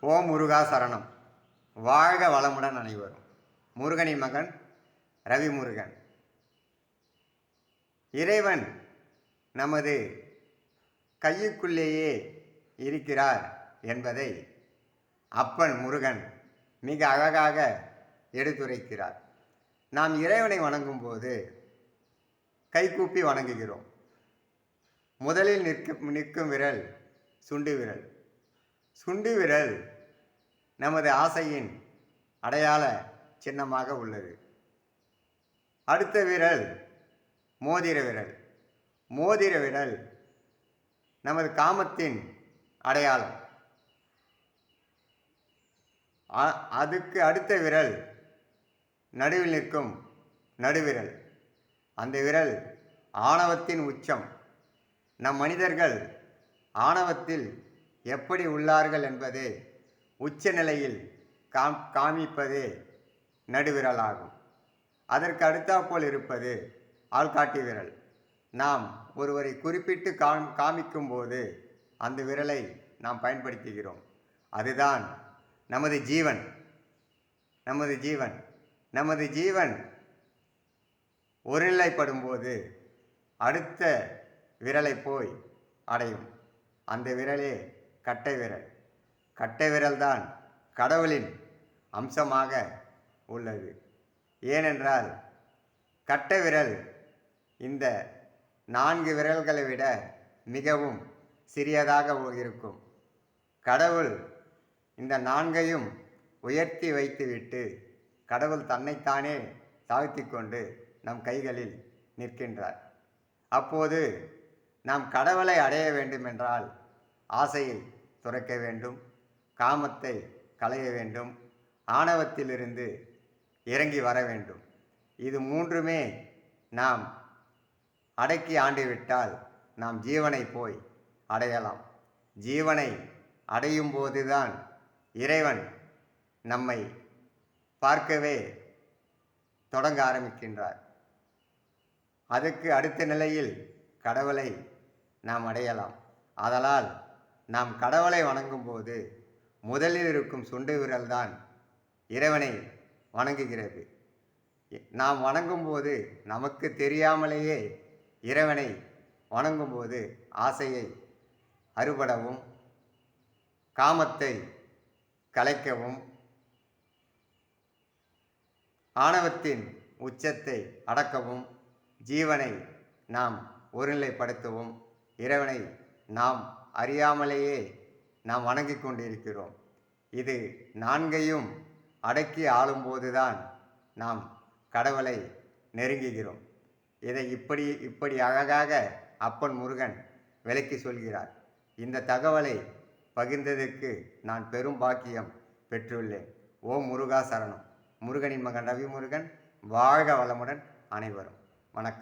ஓ ஓம் முருகா சரணம். வாழ்க வளமுடன் அனைவரும். முருகனின் மகன் ரவி முருகன் இறைவன் நமது கையுக்குள்ளேயே இருக்கிறார் என்பதை அப்பன் முருகன் மிக அழகாக எடுத்துரைக்கிறார். நாம் இறைவனை வணங்கும்போது கைகூப்பி வணங்குகிறோம். முதலில் நிற்கும் நிற்கும் விரல் சுண்டு விரல். சுண்டு விரல் நமது ஆசையின் அடையாள சின்னமாக உள்ளது. அடுத்த விரல் மோதிர விரல். மோதிர விரல் நமது காமத்தின் அடையாளம். அ- அதுக்கு அடுத்த விரல் நடுவில் நிற்கும் நடுவிரல். அந்த விரல் ஆணவத்தின் உச்சம். நம் மனிதர்கள் ஆணவத்தில் எப்படி உள்ளார்கள் என்பதை உச்ச நிலையில் காம் காமிப்பதே நடுவிரலாகும். அதற்கு அடுத்தாற்போல் இருப்பது ஆள்காட்டி விரல். நாம் ஒருவரை குறிப்பிட்டு காம் காமிக்கும்போது அந்த விரலை நாம் பயன்படுத்துகிறோம். அதுதான் நமது ஜீவன். நமது ஜீவன். நமது ஜீவன் ஒருநிலைப்படும்போது அடுத்த விரலை போய் அடையும். அந்த விரலே கட்டை விரல். கட்டை விரல்தான் கடவுளின் அம்சமாக உள்ளது. ஏனென்றால் கட்டை விரல் இந்த நான்கு விரல்களை விட மிகவும் சிறியதாக இருக்கும். கடவுள் இந்த நான்கையும் உயர்த்தி வைத்துவிட்டு கடவுள் தன்னைத்தானே தாழ்த்தி கொண்டு நம் கைகளில் நிற்கின்றார். அப்போது நாம் கடவுளை அடைய வேண்டுமென்றால் ஆசையை துறக்க வேண்டும் காமத்தை களைய வேண்டும் ஆணவத்திலிருந்து இறங்கி வர வேண்டும். இது மூன்றுமே நாம் அடக்கி ஆண்டுவிட்டால் நாம் ஜீவனை போய் அடையலாம். ஜீவனை அடையும் போதுதான் இறைவன் நம்மை பார்க்கவே தொடங்க ஆரம்பிக்கின்றார். அதுக்கு அடுத்த நிலையில் கடவுளை நாம் அடையலாம். ஆதலால் நாம் கடவுளை வணங்கும்போது முதலில் இருக்கும் சுண்டு விரல்தான் இறைவனை வணங்குகிறது. நாம் வணங்கும்போது நமக்கு தெரியாமலேயே இறைவனை வணங்கும்போது ஆசையை அறுபடவும் காமத்தை கலைக்கவும் ஆணவத்தின் உச்சத்தை அடக்கவும் ஜீவனை நாம் ஒருநிலைப்படுத்தவும் இறைவனை நாம் அறியாமலேயே நாம் வணங்கி கொண்டிருக்கிறோம். இது நான்கையும் அடக்கி ஆளும்போதுதான் நாம் கடவுளை நெருங்குகிறோம். இதை இப்படி இப்படி அழகாக அப்பன் முருகன் விளக்கி சொல்கிறார். இந்த தகவலை பகிர்ந்ததற்கு நான் பெரும் பாக்கியம் பெற்றுள்ளேன். ஓம் முருகா சரணம். முருகனின் மகன் ரவி முருகன் வாழ்க வளமுடன் அனைவரும். வணக்கம்.